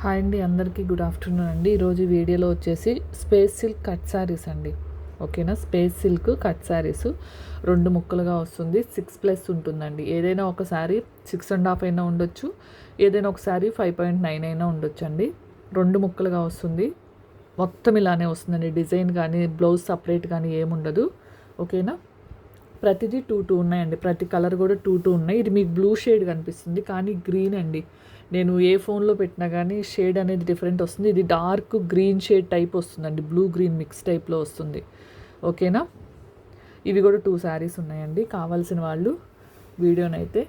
Hi అండి అందరికీ good afternoon అండి. ఈరోజు వీడియోలో వచ్చేసి స్పేస్ సిల్క్ కట్ శారీస్ అండి. ఓకేనా? స్పేస్ సిల్క్ కట్ శారీస్ రెండు ముక్కలుగా వస్తుంది. సిక్స్ ప్లస్ ఉంటుందండి. ఏదైనా ఒక శారీ సిక్స్ అండ్ హాఫ్ అయినా ఉండొచ్చు. ఏదైనా ఒక శారీ ఫైవ్ పాయింట్ నైన్ అయినా ఉండొచ్చు అండి. రెండు ముక్కలుగా వస్తుంది. మొత్తం ఇలానే వస్తుందండి. డిజైన్ కానీ బ్లౌజ్ సపరేట్ కానీ ఏముండదు. ఓకేనా? ప్రతిదీ టూ టూ ఉన్నాయండి. ప్రతి కలర్ కూడా టూ టూ ఉన్నాయి. ఇది మీకు బ్లూ షేడ్ కనిపిస్తుంది. కానీ గ్రీన్ అండి. నేను ఏ ఫోన్లో పెట్టినా కానీ షేడ్ అనేది డిఫరెంట్ వస్తుంది. ఇది డార్క్ గ్రీన్ షేడ్ టైప్ వస్తుందండి. బ్లూ గ్రీన్ మిక్స్ టైప్లో వస్తుంది. ఓకేనా? ఇవి కూడా టూ శారీస్ ఉన్నాయండి. కావాల్సిన వాళ్ళు వీడియోనైతే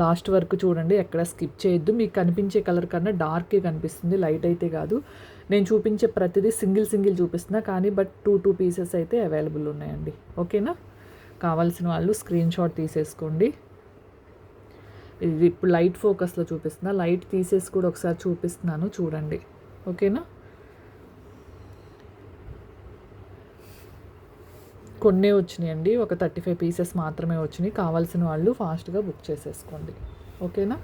లాస్ట్ వరకు చూడండి. ఎక్కడ స్కిప్ చేయొద్దు. మీకు కనిపించే కలర్ కన్నా డార్కే కనిపిస్తుంది. లైట్ అయితే కాదు. నేను చూపించే ప్రతిదీ సింగిల్ సింగిల్ చూపిస్తున్నా. కానీ బట్ టూ టూ పీసెస్ అయితే అవైలబుల్ ఉన్నాయండి. ఓకేనా? కావాల్సిన వాళ్ళు స్క్రీన్ షాట్ తీసేసుకోండి. ఇది ఇప్పుడు లైట్ ఫోకస్లో చూపిస్తున్నా. లైట్ తీసేసి కూడా ఒకసారి చూపిస్తున్నాను చూడండి. ఓకేనా కొన్ని వచ్చినాయండి. ఒక థర్టీ ఫైవ్ పీసెస్ మాత్రమే వచ్చినాయి. కావాల్సిన వాళ్ళు ఫాస్ట్గా బుక్ చేసేసుకోండి. ఓకేనా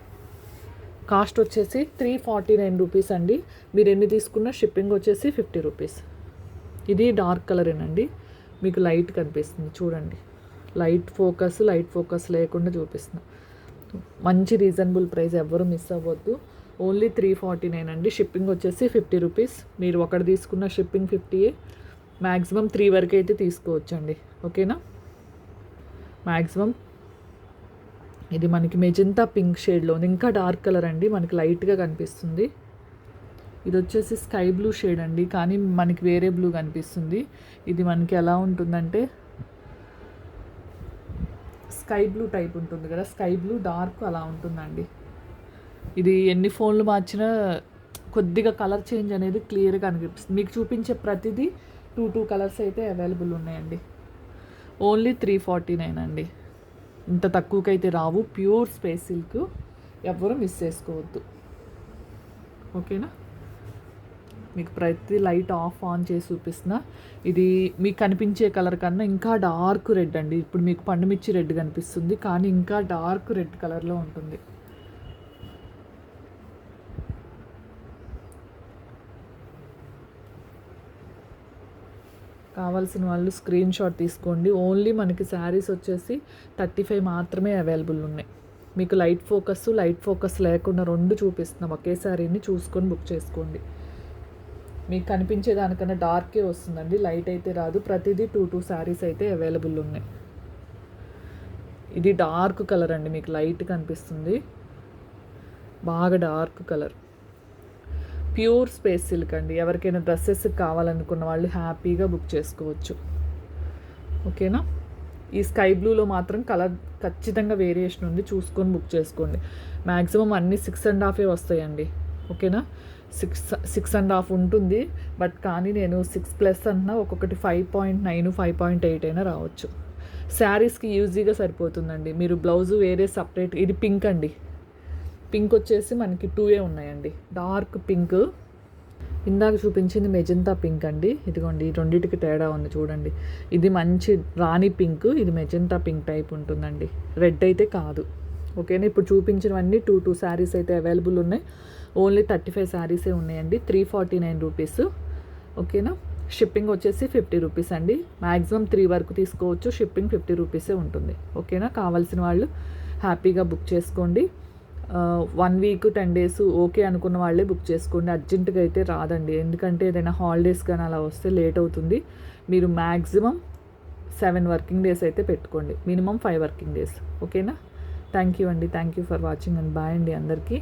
కాస్ట్ వచ్చేసి త్రీ ఫార్టీ నైన్ రూపీస్ అండి. మీరు ఎన్ని తీసుకున్నా షిప్పింగ్ వచ్చేసి ఫిఫ్టీ రూపీస్ ఇది డార్క్ కలరేనండి మీకు లైట్ కనిపిస్తుంది. చూడండి. లైట్ ఫోకస్ లైట్ ఫోకస్ లేకుండా చూపిస్తున్నా. మంచి రీజనబుల్ ప్రైస్ ఎవ్వరు మిస్ అవ్వద్దు. ఓన్లీ త్రీ ఫార్టీ నైన్ అండి. షిప్పింగ్ వచ్చేసి ఫిఫ్టీ రూపీస్. మీరు ఒకటి తీసుకున్న షిప్పింగ్ ఫిఫ్టీయే. మ్యాక్సిమం త్రీ వరకు అయితే తీసుకోవచ్చండి. ఓకేనా? మ్యాక్సిమం ఇది మనకి మెజంతా పింక్ షేడ్లో ఉంది. ఇంకా డార్క్ కలర్ అండి. మనకి లైట్గా కనిపిస్తుంది. ఇది వచ్చేసి స్కై బ్లూ షేడ్ అండి. కానీ మనకి వేరే బ్లూ కనిపిస్తుంది. ఇది మనకి ఎలా ఉంటుందంటే స్కై బ్లూ టైప్ ఉంటుంది కదా స్కై బ్లూ డార్క్ అలా ఉంటుందండి. ఇది ఎన్ని ఫోన్లు మార్చినా కొద్దిగా కలర్ చేంజ్ అనేది క్లియర్గా అనిపిస్తుంది. మీకు చూపించే ప్రతిదీ టూ టూ కలర్స్ అయితే అవైలబుల్ ఉన్నాయండి. ఓన్లీ త్రీ ఫార్టీ నైన్ అండి. ఇంత తక్కువకైతే రావు. ప్యూర్ స్పేస్ సిల్క్ ఎవ్వరూ మిస్ చేసుకోవద్దు. ఓకేనా? మీకు ప్రతి లైట్ ఆఫ్ ఆన్ చేసి చూపిస్తున్నా. ఇది మీకు కనిపించే కలర్ కన్నా ఇంకా డార్క్ రెడ్ అండి. ఇప్పుడు మీకు పండుమిర్చి రెడ్ కనిపిస్తుంది కానీ ఇంకా డార్క్ రెడ్ కలర్లో ఉంటుంది. కావాల్సిన వాళ్ళు స్క్రీన్ షాట్ తీసుకోండి. ఓన్లీ మనకి శారీస్ వచ్చేసి థర్టీ ఫైవ్ మాత్రమే అవైలబుల్ ఉన్నాయి. మీకు లైట్ ఫోకస్ లైట్ ఫోకస్ లేకుండా రెండు చూపిస్తున్నాం. ఒకే శారీని చూసుకొని బుక్ చేసుకోండి. మీకు కనిపించే దానికన్నా డార్కే వస్తుందండి. లైట్ అయితే రాదు. ప్రతిదీ టూ టూ శారీస్ అయితే అవైలబుల్ ఉన్నాయి. ఇది డార్క్ కలర్ అండి. మీకు లైట్ కనిపిస్తుంది. బాగా dark colour. Pure space silk అండి. ఎవరికైనా డ్రెస్సెస్ కావాలనుకున్న వాళ్ళు హ్యాపీగా బుక్ చేసుకోవచ్చు. ఓకేనా? ఈ స్కై బ్లూలో మాత్రం కలర్ ఖచ్చితంగా వేరియేషన్ ఉంది. చూసుకొని బుక్ చేసుకోండి. మ్యాక్సిమం అన్నీ సిక్స్ అండ్ హాఫే వస్తాయండి. ఓకేనా? సిక్స్ సిక్స్ అండ్ హాఫ్ ఉంటుంది. బట్ కానీ నేను సిక్స్ ప్లస్ అన్నా ఒక్కొక్కటి five point nine five point eight అయినా రావచ్చు. శారీస్కి ఈజీగా సరిపోతుందండి. మీరు బ్లౌజు వేరే సపరేట్ ఇది పింక్ అండి. పింక్ వచ్చేసి మనకి టూ ఉన్నాయండి. Dark pink. ఇందాక చూపించింది మెజంతా పింక్ అండి. ఇదిగోండి ఈ రెండింటికి తేడా ఉంది చూడండి. ఇది మంచి రాణి పింక్ ఇది మెజంతా పింక్ టైప్ ఉంటుందండి. రెడ్ అయితే కాదు. ఓకేనా ఇప్పుడు చూపించినవన్నీ టూ టూ శారీస్ అయితే అవైలబుల్ ఉన్నాయి. ఓన్లీ థర్టీ ఫైవ్ శారీసే ఉన్నాయండి. Three forty nine rupees. ఓకేనా? షిప్పింగ్ వచ్చేసి ఫిఫ్టీ రూపీస్ అండి. మ్యాక్సిమం త్రీ వరకు తీసుకోవచ్చు. షిప్పింగ్ ఫిఫ్టీ రూపీసే ఉంటుంది. ఓకేనా? కావాల్సిన వాళ్ళు హ్యాపీగా బుక్ చేసుకోండి. One week ten days okay అనుకున్న వాళ్ళే బుక్ చేసుకోండి. అర్జెంటుగా అయితే రాదండి. ఎందుకంటే ఏదైనా హాలిడేస్ కానీ అలా వస్తే లేట్ అవుతుంది. మీరు మ్యాక్సిమం సెవెన్ వర్కింగ్ డేస్ అయితే పెట్టుకోండి. Minimum five working days. ఓకేనా? థ్యాంక్ యూ అండి. Thank you for watching and bye అండి అందరికీ.